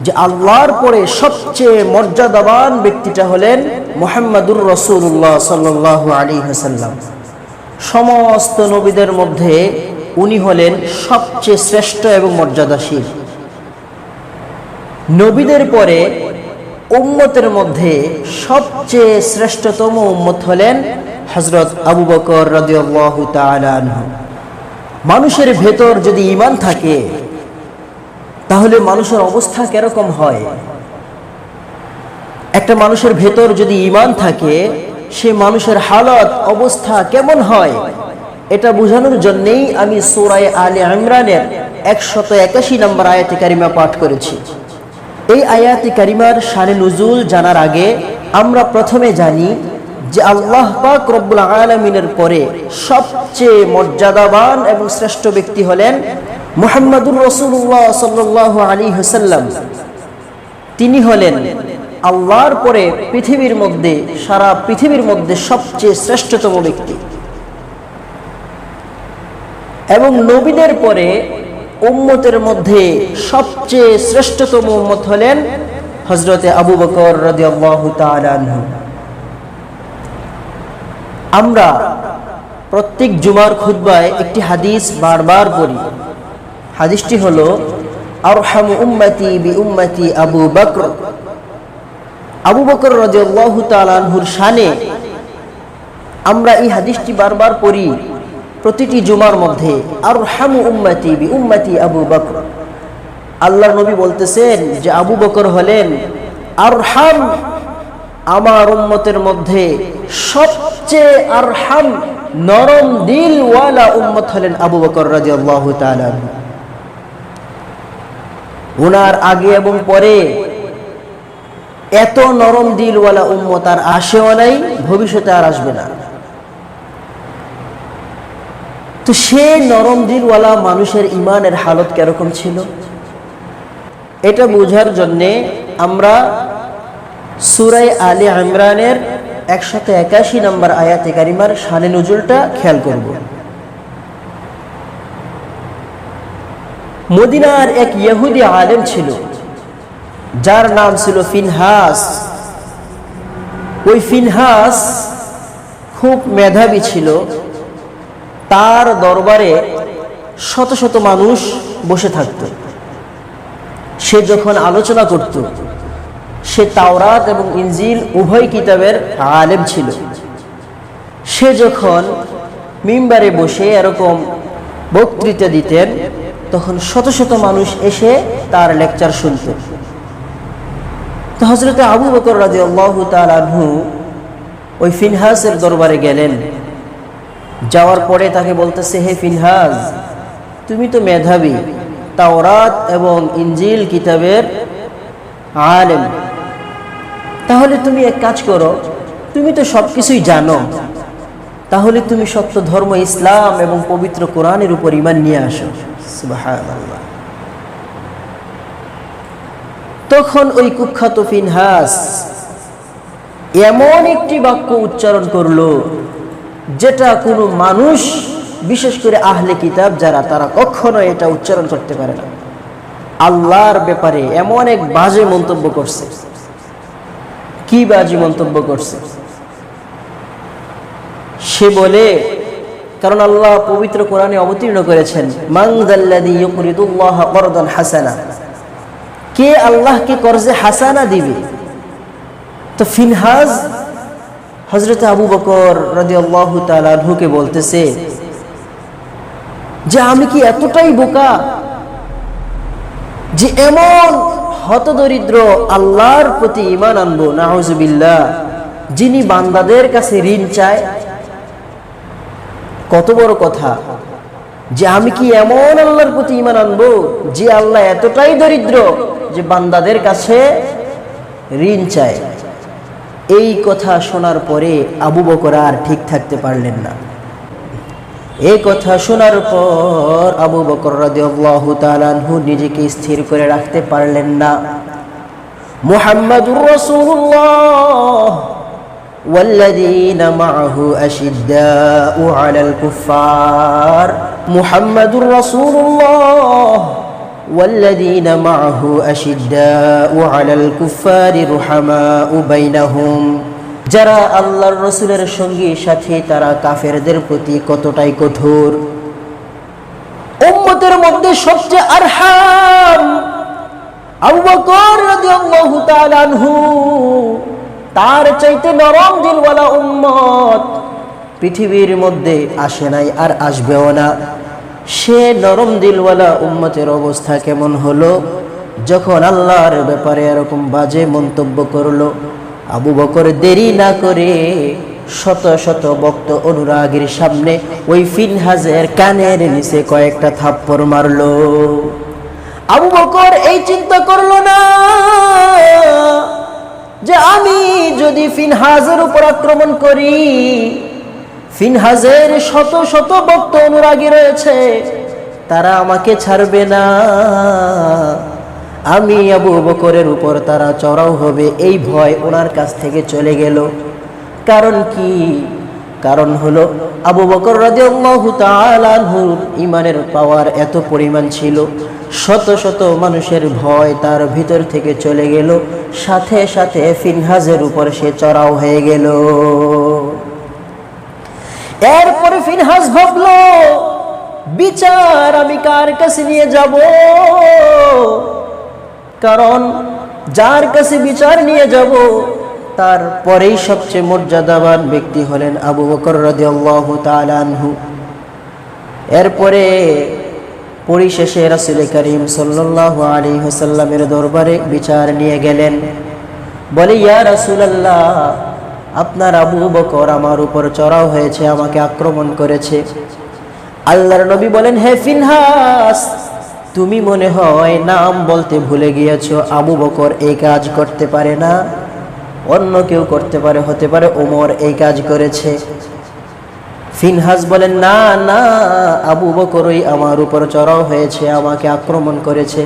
যে আল্লাহর পরে সবচেয়ে মর্যাদাবান ব্যক্তিটা হলেন মোহাম্মদুর রসুল্লাহ সাল্লাহ আলী হাসাল্লাম সমস্ত নবীদের মধ্যে উনি হলেন সবচেয়ে শ্রেষ্ঠ এবং মর্যাদাশীল। নবীদের পরে উম্মতের মধ্যে সবচেয়ে শ্রেষ্ঠতম উম্মত হলেন হজরত আবু বকর রাদিয়াল্লাহু তাআলা আনহু। মানুষের ভেতর যদি ইমান থাকে তাহলে মানুষের অবস্থা কীরকম হয়? একটা মানুষের ভেতর যদি ইমান থাকে, সে মানুষের হালত, অবস্থা কেমন হয়? এটা বোঝানোর জন্যেই আমি সোরায় আলী ইমরানের একশত একাশি নম্বর আয়াতে কারিমা পাঠ করেছি। এই আয়াতি কারিমার শানে নজুল জানার আগে আমরা প্রথমে জানি যে আল্লাহ পাক রব্বুল আলমিনের পরে সবচেয়ে মর্যাদাবান এবং শ্রেষ্ঠ ব্যক্তি হলেন মুহাম্মাদুর রসুল্লাহ সাল্লাহ আলী হাসাল্লাম তিনি হলেন আল্লাহর পরে পৃথিবীর মধ্যে, সারা পৃথিবীর মধ্যে সবচেয়ে শ্রেষ্ঠতম ব্যক্তি। এবং নবীদের পরে উম্মতের মধ্যে সবচেয়ে শ্রেষ্ঠতম উম্মত হলেন হজরতে আবু বকর রাদিয়াল্লাহু তাআলা আমরা প্রত্যেক জুমার খুতবায় একটি হাদিস বারবার পড়ি। হাদিসটি হলো, আরহাম উম্মতি বি উম্মতি আবু বকর। আবু বকর তাআলা শানে আমরা এই হাদিসটি বারবার পড়ি প্রতিটি জুমার মধ্যে আর হামু উম্মতি বি উম্মতি আবু বকর। আল্লাহ নবী বলতেছেন যে, আবু বকর হলেন আর হাম আমার উম্মতের মধ্যে সবচেয়ে আর হাম নরম দিলওয়ালা উম্মত হলেন আবু বকর রাজি আল্লাহ ওনার আগে এবং পরে এত নরম দিলওয়ালা উম্মত আর আসেও নাই, ভবিষ্যতে আর আসবে না। তো সে নরম দিলওয়ালা মানুষের ইমানের হালত কীরকম ছিল? এটা বোঝার জন্যে আমরা সুরাই আলী ইমরানের একশত একাশি নম্বর আয়াতে কারিমার শানে নজুলটা খেয়াল করব। মদিনার এক ইহুদি আলেম ছিল, যার নাম ছিল ফিনহাস। ওই ফিনহাস খুব মেধাবী ছিল। তার দরবারে শত শত মানুষ বসে থাকত। সে যখন আলোচনা করত, সে তাওরাত এবং ইনজিল উভয় কিতাবের আলেম ছিল। সে যখন মিম্বারে বসে এরকম বক্তৃতা দিতেন তখন শত শত মানুষ এসে তার লেকচার শুনত। তো হজরতে আবু বকর রাজি আল্লাহ তালু ওই ফিনহাসের দরবারে গেলেন। যাওয়ার পরে তাকে বলতেছে, হে ফিনহাজ তুমি তো মেধাবী। তাওরাত এবং ইঞ্জিল কিতাবের আলেম। তাহলে তুমি এক কাজ করো, তুমি তো সব কিছুই জানো। তাহলে তুমি সত্য ধর্ম, ইসলাম এবং পবিত্র কোরআনের উপর ইমান নিয়ে আসো। তখন ওই কুখ্যাত ফিনহাস এমন একটি বাক্য উচ্চারণ করল, যেটা কোনো মানুষ, বিশেষ করে আহলে কিতাব, যারা তারা কখনো এটা উচ্চারণ করতে পারে না। আল্লাহর ব্যাপারে এমন এক বাজে মন্তব্য করছে। কি বাজে মন্তব্য করছে? সে বলে কারণ আল্লাহ পবিত্র কোরআনে অবতীর্ণ করেছেন মাংদাল্লাদি ইউকরিদুল্লাহ করদান হাসানা কে আল্লাহকে কর্জে হাসানা দিবে? তো ফিনহাজ হজরত আবু বকর রাজি আল্লাহ তালুকে বলতেছে যে, আমি কি এতটাই বোকা যে এমন হতদরিদ্র আল্লাহর প্রতি ইমান আনব? নাহজবিল্লা যিনি বান্দাদের কাছে ঋণ চায় কত বড় কথা যে আমি কি এমন আল্লাহর প্রতি ইমান আনব যে আল্লাহ এতটাই দরিদ্র যে বান্দাদের কাছে ঋণ চায়? এই কথা শোনার পরে আবু বকর আর ঠিক থাকতে পারলেন না। এই কথা শোনার পর আবু বকর তাআলাহু নিজেকে স্থির করে রাখতে পারলেন না। মুহাম্মাদুর রাসূলুল্লাহ والذين معه أشداء على الكفار محمد رسول الله والذين معه أشداء على الكفار رحماء بينهم যারা আল্লাহর রসুলের সঙ্গী সাথে তারা কাফেরদের প্রতি কতটাই কঠোর উম্মতের মধ্যে সবচেয়ে আরহাম আবু বকর রাদিয়াল্লাহু তাআলা আনহু তার চাইতে নরম দিলওয়ালা উম্মত পৃথিবীর মধ্যে আসে নাই আর আসবেও না। সে নরম দিলওয়ালা উম্মতের অবস্থা কেমন হলো? যখন আল্লাহর ব্যাপারে এরকম বাজে মন্তব্য করল, আবু বকর দেরি না করে শত শত ভক্ত অনুরাগীর সামনে ওই ফিনহাজের কানের নিচে কয়েকটা থাপ্পড় মারলো। আবু বকর এই চিন্তা করল না। যে আমি যদি ফিনহাজের উপর আক্রমণ করি, ফিনহাজের শত শত ভক্ত অনুরাগী রয়েছে, তারা আমাকে ছাড়বে না। আমি আবু বকরের উপর তারা চড়াও হবে, এই ভয় ওনার কাছ থেকে চলে গেল। কারণ কি? কারণ হলো আবু বকর আনহুর ইমানের পাওয়ার এত পরিমাণ ছিল। শত শত মানুষের ভয় তার ভিতর থেকে চলে গেল। সাথে সাথে ফিনহাজের উপর সে চড়াও হয়ে গেল। এরপরে ফিনহাজ ভাবলো, বিচার আমি কার কাছে নিয়ে যাব? কারণ যার কাছে বিচার নিয়ে যাব তারপরেই সবচেয়ে মর্যাদাবান ব্যক্তি হলেন আবু বকর রাদিয়াল্লাহু তাআলা আনহু। এরপরে পরিশেষে রাসূল করিম সাল্লাল্লাহু আলাইহি ওয়াসাল্লামের দরবারে বিচার নিয়ে গেলেন। বলে, ইয়া রাসূলুল্লাহ, আপনার আবু বকর আমার উপর চড়াও হয়েছে, আমাকে আক্রমণ করেছে। আল্লাহর নবী বলেন, হে ফিনহাস, তুমি মনে হয় নাম বলতে ভুলে গিয়েছো, আবু বকর এই কাজ করতে পারে না। অন্য কেউ করতে পারে, হতে পারে ওমর এই কাজ করেছে। ফিনহাস বলেন, না না, আবু বকরই আমার উপর চড়াও হয়েছে, আমাকে আক্রমণ করেছে।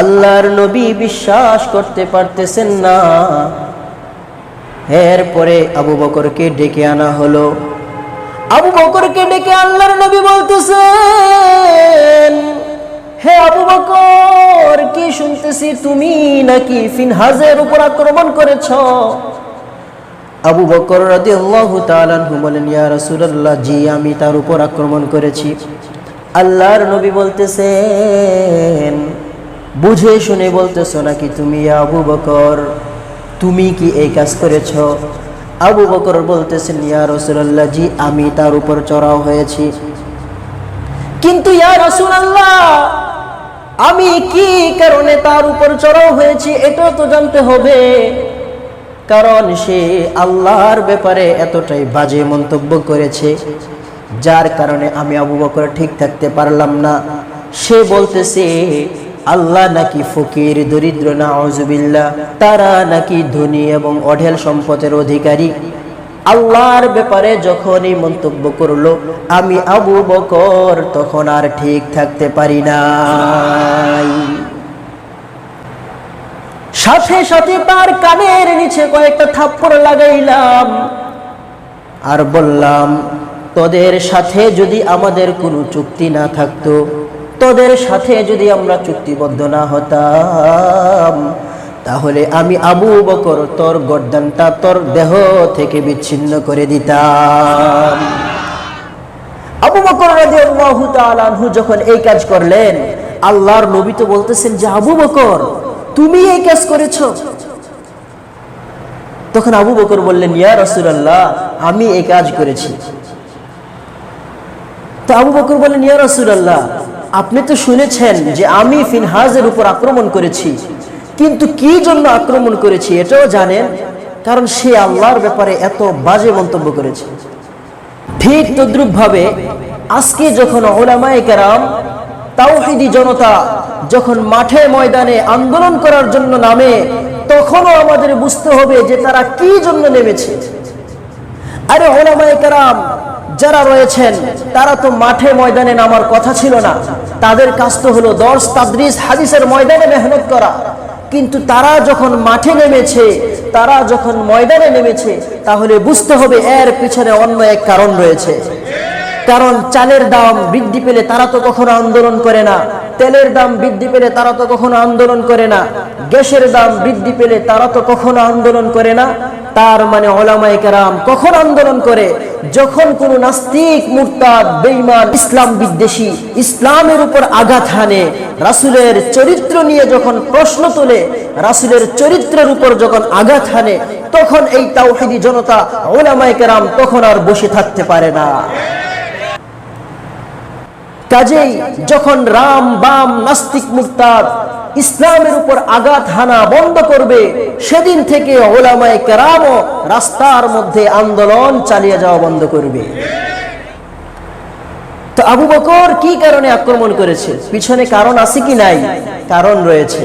আল্লাহর নবী বিশ্বাস করতে পারতেছেন না। এরপরে আবু বকরকে ডেকে আনা হলো। আবু বকরকে ডেকে আল্লাহর নবী বলতেছেন শুনতেছি তুমি নাকি ফিনহাজের উপর আক্রমণ করেছ? আবু বকর রাদিয়াল্লাহু তাআলা বলেন, ইয়া রাসূলুল্লাহ, জি, আমি তার উপর আক্রমণ করেছি। আল্লাহর নবী বলতেছেন, বুঝে শুনে বলতেছো নাকি তুমি আবু বকর, তুমি কি এই কাজ করেছ? আবু বকর বলতেছেন, ইয়া রাসূলুল্লাহ, জি, আমি তার উপর চড়াও হয়েছি। কিন্তু, ইয়া রাসূলুল্লাহ আমি কি কারণে তার উপর চড়াও হয়েছি এটাও তো জানতে হবে। কারণ সে আল্লাহর ব্যাপারে এতটাই বাজে মন্তব্য করেছে, যার কারণে আমি আবু বকর ঠিক থাকতে পারলাম না। সে বলতেছে, আল্লাহ নাকি ফকির, দরিদ্র না অজুবিল্লা তারা নাকি ধনী এবং অঢেল সম্পদের অধিকারী। আল্লাহর ব্যাপারে যখনই মন্তব্য করল, আমি আবু বকর তখন আর ঠিক থাকতে পারি নাই। সাথে সাথে তার কানের নিচে কয়েকটা থাপ্পড় লাগাইলাম আর বললাম, তোদের সাথে যদি আমাদের কোনো চুক্তি না থাকতো, তোদের সাথে যদি আমরা চুক্তিবদ্ধ না হতাম তাহলে আমি আবু বকর তোর গর্দানটা তোর দেহ থেকে বিচ্ছিন্ন করে দিতাম। আবু বকর রাদিয়াল্লাহু তাআলা আনহু যখন এই কাজ করলেন, আল্লাহর নবী তো বলতেছেন যে, আবু বকর, তুমি এই কাজ করেছ? তখন আবু বকর বললেন, ইয়া রাসূলুল্লাহ, আমি এই কাজ করেছি। তো আবু বকর বললেন, ইয়া রাসূলুল্লাহ, আপনি তো শুনেছেন যে আমি ফিনহাজের উপর আক্রমণ করেছি। কিন্তু কি জন্য আক্রমণ করেছি এটাও জানেন? কারণ সে আল্লাহর ব্যাপারে এত বাজে মন্তব্য করেছে। ঠিক তদ্রুপ ভাবে আজকে যখন ওলামায়ে কেরাম তাওহিদি জনতা যখন মাঠে ময়দানে আন্দোলন করার জন্য নামে, তখনও আমাদের বুঝতে হবে যে তারা কি জন্য নেমেছে। আরে ওলামায়ে কেরাম, যারা রয়েছেন, তারা তো মাঠে ময়দানে নামার কথা ছিল না। তাদের কাজ তো হলো দর্শ, তাদরিস, হাদিসের ময়দানে মেহনত করা। কিন্তু তারা যখন মাঠে নেমেছে, তারা যখন ময়দানে নেমেছে, তাহলে বুঝতে হবে এর পিছনে অন্য এক কারণ রয়েছে। কারণ চালের দাম বৃদ্ধি পেলে তারা তো কখনো আন্দোলন করে না। তেলের দাম বৃদ্ধি পেলে তারা তো কখনো আন্দোলন করে না। গ্যাসের দাম বৃদ্ধি পেলে তারা তো কখনো আন্দোলন করে না। তার মানে ওলামায়ে কেরাম কখন আন্দোলন করে? যখন কোন নাস্তিক, মুরতাদ, বেঈমান, ইসলাম বিদ্বেষী, ইসলামের উপর আঘাত হানে, রাসূলের চরিত্র নিয়ে যখন প্রশ্ন তোলে, রাসূলের চরিত্রের উপর যখন আঘাত হানে, তখন এই তাওহীদি জনতা ওলামায় কেরাম তখন আর বসে থাকতে পারে না। কাজেই যখন রাম, বাম, নাস্তিক, মুরতাদ ইসলামের উপর আঘাত হানা বন্ধ করবে, সেদিন থেকে ওলামায়ে কেরামও রাস্তার মধ্যে আন্দোলন চালিয়ে যাওয়া বন্ধ করবে। তো আবু বকর কি কারণে আক্রমণ করেছে? পিছনে কারণ আছে কি নাই? কারণ রয়েছে।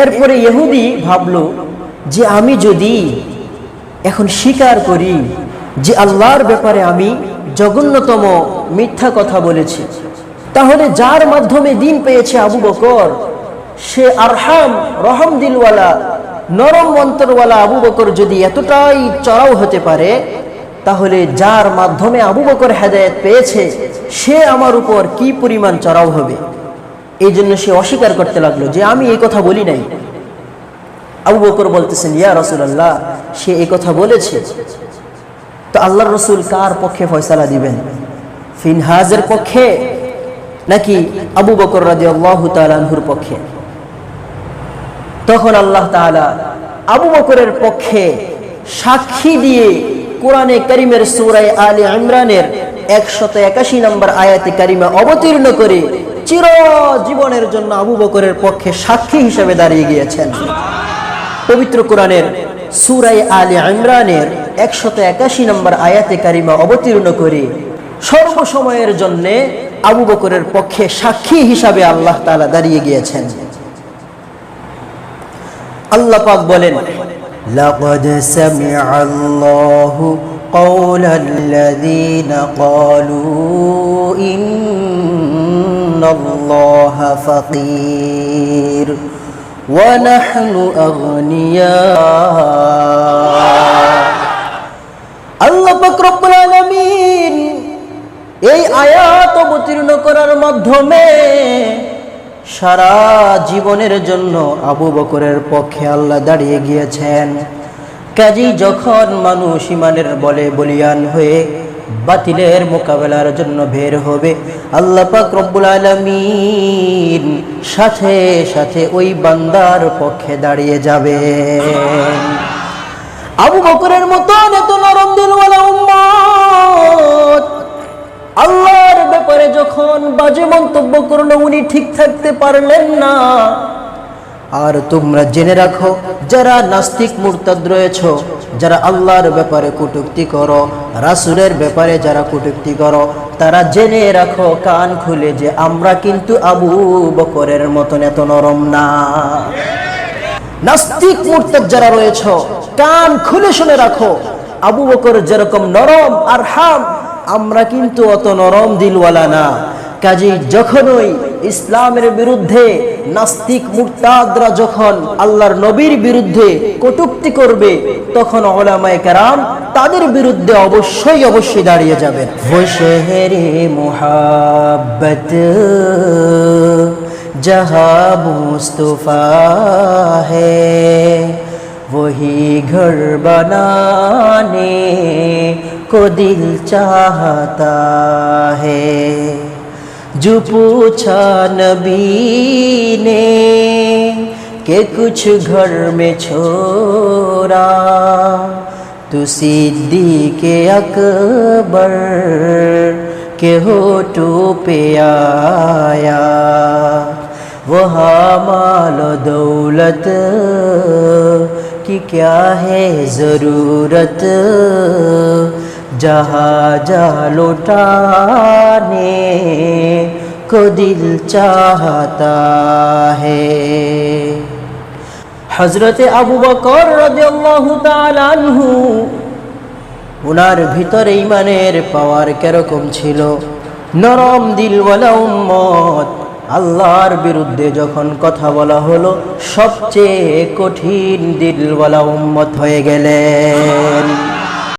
এরপরে ইহুদি ভাবলো যে আমি যদি এখন স্বীকার করি যে আল্লাহর ব্যাপারে আমি জঘন্যতম মিথ্যা কথা বলেছি তাহলে যার মাধ্যমে দিন পেয়েছে আবু বকর, সে আরহাম, রহম দিলওয়ালা, নরম অন্তরওয়ালা আবু বকর যদি এতটাই চড়াও হতে পারে, তাহলে যার মাধ্যমে আবু বকর হেদায়ত পেয়েছে, সে আমার উপর কি পরিমাণ চড়াও হবে? এই জন্য সে অস্বীকার করতে লাগল যে আমি এই কথা বলি নাই। আবু বকর বলতেছেন, ইয়া রসুল্লাহ সে এই কথা বলেছে। তো আল্লাহ রসুল কার পক্ষে ফয়সালা দিবেন? ফিনহাজের পক্ষে নাকি আবু বকর রাজি আল্লাহ তালানহুর পক্ষে? তখন আল্লাহ তাআলা আবু বকরের পক্ষে সাক্ষী দিয়ে কোরআনে করিমের সুরায় আলী ইমরানের একশত একাশি নম্বর আয়াতে কারিমা অবতীর্ণ করে চির জীবনের জন্য আবু বকরের পক্ষে সাক্ষী হিসেবে দাঁড়িয়ে গিয়েছেন। পবিত্র কোরআনের সুরাই আলী ইমরানের একশত একাশি নম্বর আয়াতে কারিমা অবতীর্ণ করে সর্বসময়ের জন্য আবু বকরের পক্ষে সাক্ষী হিসাবে আল্লাহ তাআলা দাঁড়িয়ে গিয়েছেন আল্লাহ পাক বলেন لقد سمع الله قول الذين قالوا إن الله فقير ونحن أغنياء আল্লাহ পাক রব্বুল আলামিন এই আয়াত অবতীর্ণ করার মাধ্যমে সারা জীবনের জন্য আবু বকরের পক্ষে আল্লাহ দাঁড়িয়ে গিয়েছেন। কাজী যখন মানুষ ইমানের বলে বলিয়ান হয়ে বাতিলের মোকাবেলার জন্য বের হবে, আল্লাহ পাক রব্বুল আলামিন সাথে সাথে ওই বান্দার পক্ষে দাঁড়িয়ে যাবে আবু বকরের মতন এত নরম দিলওয়ালা উম্মত আল্লাহর ব্যাপারে যখন বাজে মন্তব্য করল, উনি ঠিক থাকতে পারলেন না। আর তোমরা জেনে রাখো, যারা নাস্তিক মুরতাদ রয়েছ, যারা আল্লাহর ব্যাপারে কটুক্তি করো, রাসুলের ব্যাপারে যারা কটুক্তি করো, তারা জেনে রাখো, কান খুলে, যে আমরা কিন্তু আবু বকরের মতন এত নরম না। নাস্তিক মুরতাদ যারা রয়েছ, কান খুলে শুনে রাখো, আবু বকর যেরকম নরম আর হাম আমরা কিন্তু অত নরম দিলওয়ালা না কাজেই যখনই ইসলামের বিরুদ্ধে নাস্তিক মুরতাদরা যখন আল্লাহর নবীর বিরুদ্ধে কটুক্তি করবে তখন ওলামায়ে কেরাম তাদের বিরুদ্ধে অবশ্যই অবশ্যই দাঁড়িয়ে যাবেন वो शहर मोहब्बत जहाँ मुस्तफ़ा है वही घर बनाने को दिल चाहता है। जो पूछा नबी ने के कुछ घर में छोड़ा तू के अकबर के होठों पे आया। वहाँ माल दौलत की क्या है ज़रूरत? जहाजा लौटाने को दिल चाहता है হজরতে আবু বকর রাদিয়াল্লাহু তাআলা আনহু ওনার ভিতরে ইমানের পাওয়ার কিরকম ছিল নরম দিলওয়ালা উম্মত আল্লাহর বিরুদ্ধে যখন কথা বলা হলো সবচেয়ে কঠিন দিলওয়ালা উম্মত হয়ে গেলেন